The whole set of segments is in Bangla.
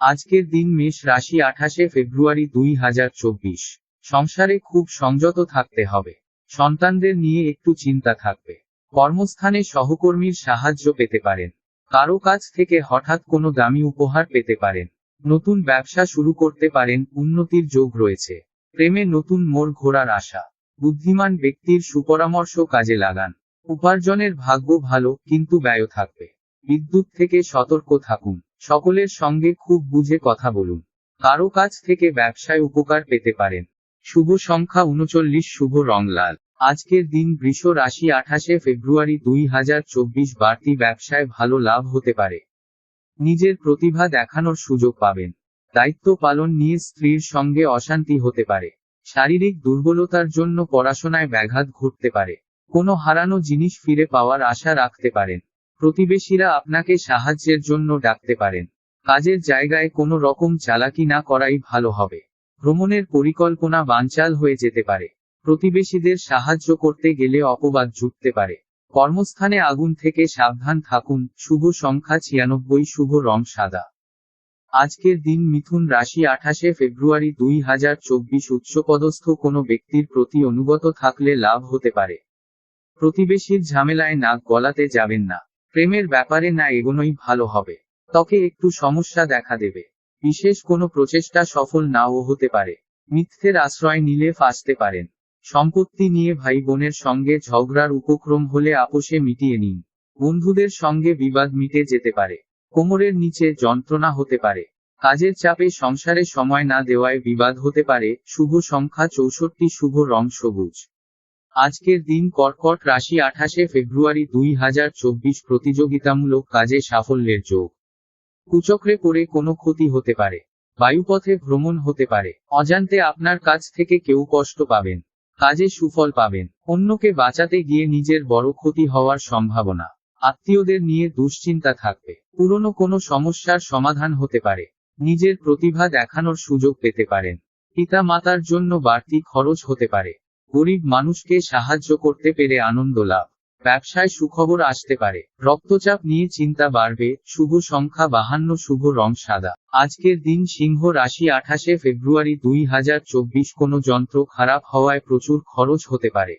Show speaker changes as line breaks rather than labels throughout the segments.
আজকের দিন মেষ রাশি আঠাশে ফেব্রুয়ারি দুই হাজার চব্বিশ। সংসারে খুব সংযত থাকতে হবে। সন্তানদের নিয়ে একটু চিন্তা থাকবে। কর্মস্থানে সহকর্মীর সাহায্য পেতে পারেন। কারও কাছ থেকে হঠাৎ কোনো দামি উপহার পেতে পারেন। নতুন ব্যবসা শুরু করতে পারেন, উন্নতির যোগ রয়েছে। প্রেমে নতুন মোড় ঘোরার আশা। বুদ্ধিমান ব্যক্তির সুপরামর্শ কাজে লাগান। উপার্জনের ভাগ্য ভালো, কিন্তু ব্যয় থাকবে। বিদ্যুৎ থেকে সতর্ক থাকুন। সকলের সঙ্গে খুব বুঝে কথা বলুন। কারও কাছ থেকে ব্যবসায় উপকার পেতে পারেন। শুভ সংখ্যা উনচল্লিশ, শুভ রং লাল। আজকের দিন বৃষ রাশি আঠাশে ফেব্রুয়ারি দুই হাজার চব্বিশ, বাড়তি ব্যবসায় ভালো লাভ হতে পারে। নিজের প্রতিভা দেখানোর সুযোগ পাবেন। দায়িত্ব পালন নিয়ে স্ত্রীর সঙ্গে অশান্তি হতে পারে। শারীরিক দুর্বলতার জন্য পড়াশোনায় ব্যাঘাত ঘটতে পারে। কোনো হারানো জিনিস ফিরে পাওয়ার আশা রাখতে পারেন। প্রতিবেশীরা আপনাকে সাহায্যের জন্য ডাকতে পারেন। কাজের জায়গায় কোনো রকম চালাকি না করাই ভালো হবে। ভ্রমণের পরিকল্পনা বানচাল হয়ে যেতে পারে। প্রতিবেশীদের সাহায্য করতে গেলে অপবাদ জুটতে পারে। কর্মস্থানে আগুন থেকে সাবধান থাকুন। শুভ সংখ্যা ছিয়ানব্বই, শুভ রং সাদা। আজকের দিন মিথুন রাশি আঠাশে ফেব্রুয়ারি দুই হাজার চব্বিশ উচ্চপদস্থ কোনো ব্যক্তির প্রতি অনুগত থাকলে লাভ হতে পারে। প্রতিবেশীর ঝামেলায় নাক গলাতে যাবেন না। প্রেমের ব্যাপারে না এগোনোই ভালো হবে। ত্বকে একটু সমস্যা দেখা দেবে। বিশেষ কোনো প্রচেষ্টা সফল নাও হতে পারে। মিথ্যের আশ্রয় নিলে ফাঁসতে পারেন। সম্পত্তি নিয়ে ভাই বোনের সঙ্গে ঝগড়ার উপক্রম হলে আপোষে মিটিয়ে নিন। বন্ধুদের সঙ্গে বিবাদ মিটে যেতে পারে। কোমরের নিচে যন্ত্রণা হতে পারে। কাজের চাপে সংসারে সময় না দেওয়ায় বিবাদ হতে পারে। শুভ সংখ্যা চৌষট্টি, শুভ রং সবুজ। আজকের দিন কর্কট রাশি আঠাশে ফেব্রুয়ারি দুই হাজার চব্বিশ প্রতিযোগিতামূলক কাজে সাফল্যের যোগ। কুচক্রে পড়ে কোনো ক্ষতি হতে পারে। বায়ুপথে ভ্রমণ হতে পারে। অজান্তে আপনার কাছ থেকে কেউ কষ্ট পাবেন। কাজে সুফল পাবেন। অন্যকে বাঁচাতে গিয়ে নিজের বড় ক্ষতি হওয়ার সম্ভাবনা। আত্মীয়দের নিয়ে দুশ্চিন্তা থাকবে। পুরনো কোনো সমস্যার সমাধান হতে পারে। নিজের প্রতিভা দেখানোর সুযোগ পেতে পারেন। পিতা মাতার জন্য বাড়তি খরচ হতে পারে। গরিব মানুষকে সাহায্য করতে পেরে আনন্দ লাভ। ব্যবসায় সুখবর আসতে পারে। রক্তচাপ নিয়ে চিন্তা বাড়বে। শুভ সংখ্যা বাহান্ন, শুভ রং সাদা। আজকের দিন সিংহ রাশি আঠাশে ফেব্রুয়ারি দুই হাজার চব্বিশ। কোনো যন্ত্র খারাপ হওয়ায় প্রচুর খরচ হতে পারে।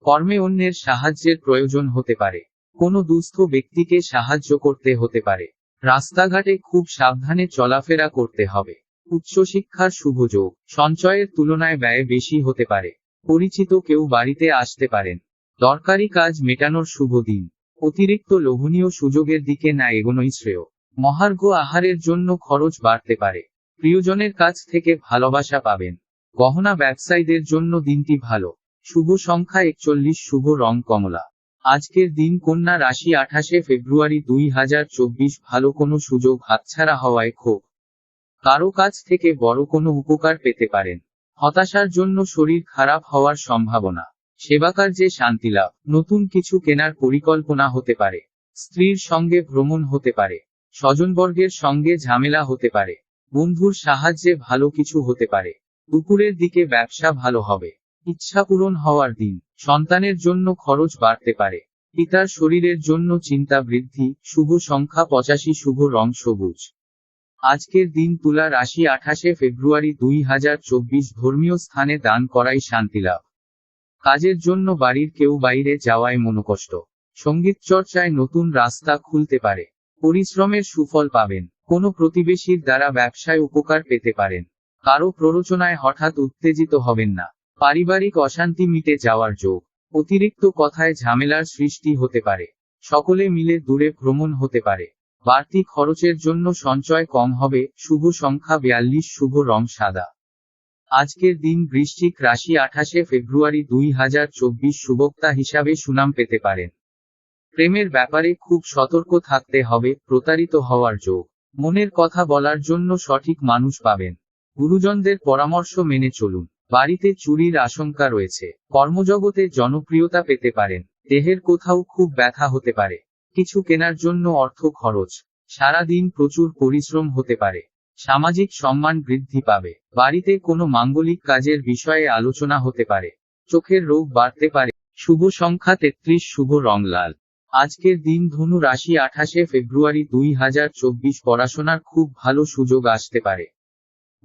কর্মে অন্যের সাহায্যের প্রয়োজন হতে পারে। কোনো দুস্থ ব্যক্তিকে সাহায্য করতে হতে পারে। রাস্তাঘাটে খুব সাবধানে চলাফেরা করতে হবে। উচ্চশিক্ষার শুভ যোগ। সঞ্চয়ের তুলনায় ব্যয় বেশি হতে পারে। পরিচিত কেউ বাড়িতে আসতে পারেন। দরকারি কাজ মেটানোর শুভ দিন। অতিরিক্ত লোভনীয় সুযোগের দিকে না এগোনোই শ্রেয়। মহার্ঘ আহারের জন্য খরচ বাড়তে পারে। প্রিয়জনের কাছ থেকে ভালোবাসা পাবেন। গহনা ব্যবসায়ীদের জন্য দিনটি ভালো। শুভ সংখ্যা একচল্লিশ, শুভ রং কমলা। আজকের দিন কন্যা রাশি আঠাশে ফেব্রুয়ারি দুই হাজার চব্বিশ, ভালো কোনো সুযোগ হাতছাড়া হওয়ায় ক্ষোভ। কারও কাছ থেকে বড় কোনো উপকার পেতে পারেন। হতাশার জন্য শরীর খারাপ হওয়ার সম্ভাবনা। সেবাকার্যে শান্তিলাভ নতুন কিছু কেনার পরিকল্পনা হতে পারে। স্ত্রীর সঙ্গে ভ্রমণ হতে পারে। স্বজনবর্গের সঙ্গে ঝামেলা হতে পারে। বন্ধুর সাহায্যে ভালো কিছু হতে পারে। দুপুরের দিকে ব্যবসা ভালো হবে। ইচ্ছা পূরণ হওয়ার দিন। সন্তানের জন্য খরচ বাড়তে পারে। পিতার শরীরের জন্য চিন্তা বৃদ্ধি। শুভ সংখ্যা পঁচাশি, শুভ রং সবুজ। আজকের দিন তুলা রাশি আঠাশে ফেব্রুয়ারি দুই হাজার চব্বিশ ধর্মীয় স্থানে দান করাই শান্তিলাভ। কাজের জন্য বাড়ির কেউ বাইরে যাওয়ায় মনোকষ্ট। সংগীত চর্চায় নতুন রাস্তা খুলতে পারে। পরিশ্রমের সুফল পাবেন। কোনো প্রতিবেশীর দ্বারা ব্যবসায় উপকার পেতে পারেন। কারও প্ররোচনায় হঠাৎ উত্তেজিত হবেন না। পারিবারিক অশান্তি মিটে যাওয়ার যোগ। অতিরিক্ত কথায় ঝামেলার সৃষ্টি হতে পারে। সকলে মিলে দূরে ভ্রমণ হতে পারে। বাড়তি খরচের জন্য সঞ্চয় কম হবে, শুভ সংখ্যা বিয়াল্লিশ, শুভ রং সাদা। আজকের দিন বৃশ্চিক রাশি আঠাশে ফেব্রুয়ারি দুই হাজার চব্বিশ সুবক্তা হিসাবে সুনাম পেতে পারেন। প্রেমের ব্যাপারে খুব সতর্ক থাকতে হবে, প্রতারিত হওয়ার যোগ। মনের কথা বলার জন্য সঠিক মানুষ পাবেন। গুরুজনদের পরামর্শ মেনে চলুন। বাড়িতে চুরির আশঙ্কা রয়েছে। কর্মজগতে জনপ্রিয়তা পেতে পারেন। দেহের কোথাও খুব ব্যথা হতে পারে। কিছু কেনার জন্য অর্থ খরচ। সারাদিন প্রচুর পরিশ্রম হতে পারে। সামাজিক সম্মান বৃদ্ধি পাবে। বাড়িতে কোনো মাঙ্গলিক কাজের বিষয়ে আলোচনা হতে পারে। চোখের রোগ বাড়তে পারে। শুভ সংখ্যা তেত্রিশ, শুভ রং লাল। আজকের দিন ধনু রাশি আঠাশে ফেব্রুয়ারি দুই হাজার চব্বিশ পড়াশোনার খুব ভালো সুযোগ আসতে পারে।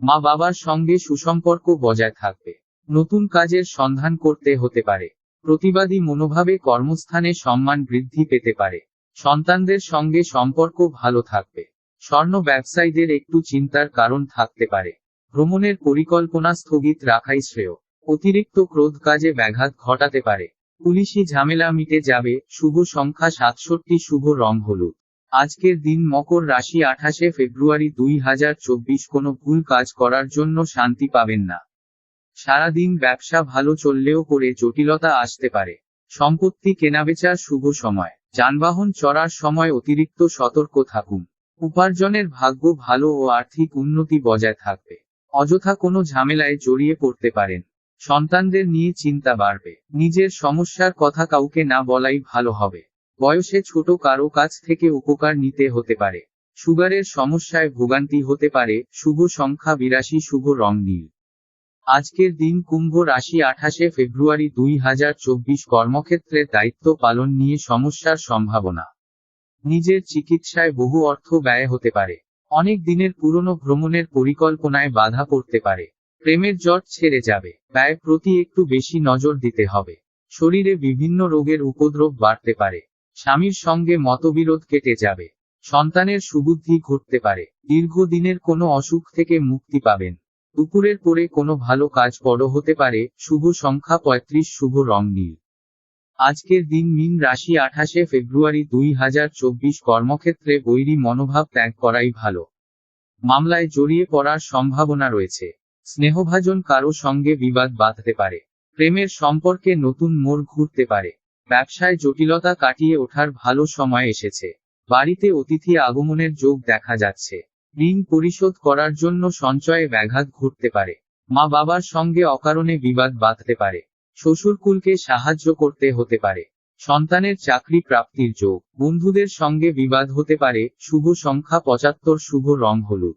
মা বাবার সঙ্গে সুসম্পর্ক বজায় থাকবে। নতুন কাজের সন্ধান করতে হতে পারে। প্রতিবাদী মনোভাবে কর্মস্থানে সম্মান বৃদ্ধি পেতে পারে। সন্তানদের সঙ্গে সম্পর্ক ভালো থাকবে। স্বর্ণ ব্যবসায়ীদের একটু চিন্তার কারণ থাকতে পারে। ভ্রমণের পরিকল্পনা স্থগিত রাখাই শ্রেয়। অতিরিক্ত ক্রোধ কাজে ব্যাঘাত ঘটাতে পারে। পুলিশি ঝামেলা মিটে যাবে, শুভ সংখ্যা সাতষট্টি, শুভ রং হলুদ। আজকের দিন মকর রাশি আঠাশে ফেব্রুয়ারি দুই হাজার চব্বিশ, কোনো ভুল কাজ করার জন্য শান্তি পাবেন না। সারাদিন ব্যবসা ভালো চললেও করে জটিলতা আসতে পারে। সম্পত্তি কেনাবেচার শুভ সময়। যানবাহন চড়ার সময় অতিরিক্ত সতর্ক থাকুন। উপার্জনের ভাগ্য ভালো ও আর্থিক উন্নতি বজায় থাকবে। অযথা কোনো ঝামেলায় জড়িয়ে পড়তে পারেন। সন্তানদের নিয়ে চিন্তা বাড়বে। নিজের সমস্যার কথা কাউকে না বলাই ভালো হবে। বয়সে ছোট কারও কাছ থেকে উপকার নিতে হতে পারে। সুগারের সমস্যায় ভোগান্তি হতে পারে। শুভ সংখ্যা, বিরাশি, শুভ রং, নীল। আজকের দিন কুম্ভ রাশি আঠাশে ফেব্রুয়ারি দুই হাজার চব্বিশ কর্মক্ষেত্রে দায়িত্ব পালন নিয়ে সমস্যার সম্ভাবনা। নিজের চিকিৎসায় বহু অর্থ ব্যয় হতে পারে। অনেক দিনের পুরনো ভ্রমণের পরিকল্পনায় বাধা পড়তে পারে। প্রেমের জট ছেড়ে যাবে। ব্যয় প্রতি একটু বেশি নজর দিতে হবে। শরীরে বিভিন্ন রোগের উপদ্রব বাড়তে পারে। স্বামীর সঙ্গে মতবিরোধ কেটে যাবে। সন্তানের সুবুদ্ধি ঘটতে পারে। দীর্ঘদিনের কোনো অসুখ থেকে মুক্তি পাবেন। দুপুরের পরে কোনো ভালো কাজ বড় হতে পারে, শুভ সংখ্যা পঁয়ত্রিশ, শুভ রং নীল। আজকের দিন মিন রাশি আঠাশে ফেব্রুয়ারি দুই হাজার চব্বিশ কর্মক্ষেত্রে বৈরী মনোভাব ত্যাগ করাই ভালো। মামলায় জড়িয়ে পড়ার সম্ভাবনা রয়েছে। স্নেহভাজন কারও সঙ্গে বিবাদ বাঁধতে পারে। প্রেমের সম্পর্কে নতুন মোড় ঘুরতে পারে। ব্যবসায় জটিলতা কাটিয়ে ওঠার ভালো সময় এসেছে। বাড়িতে অতিথি আগমনের যোগ দেখা যাচ্ছে। ঋণ পরিশোধ করার জন্য সঞ্চয়ে ব্যাঘাত ঘটতে পারে। মা বাবার সঙ্গে অকারণে বিবাদ বাঁধতে পারে। শ্বশুরকুলকে সাহায্য করতে হতে পারে। সন্তানের চাকরি প্রাপ্তির যোগ। বন্ধুদের সঙ্গে বিবাদ হতে পারে। শুভ সংখ্যা পঁচাত্তর, শুভ রং হলুদ।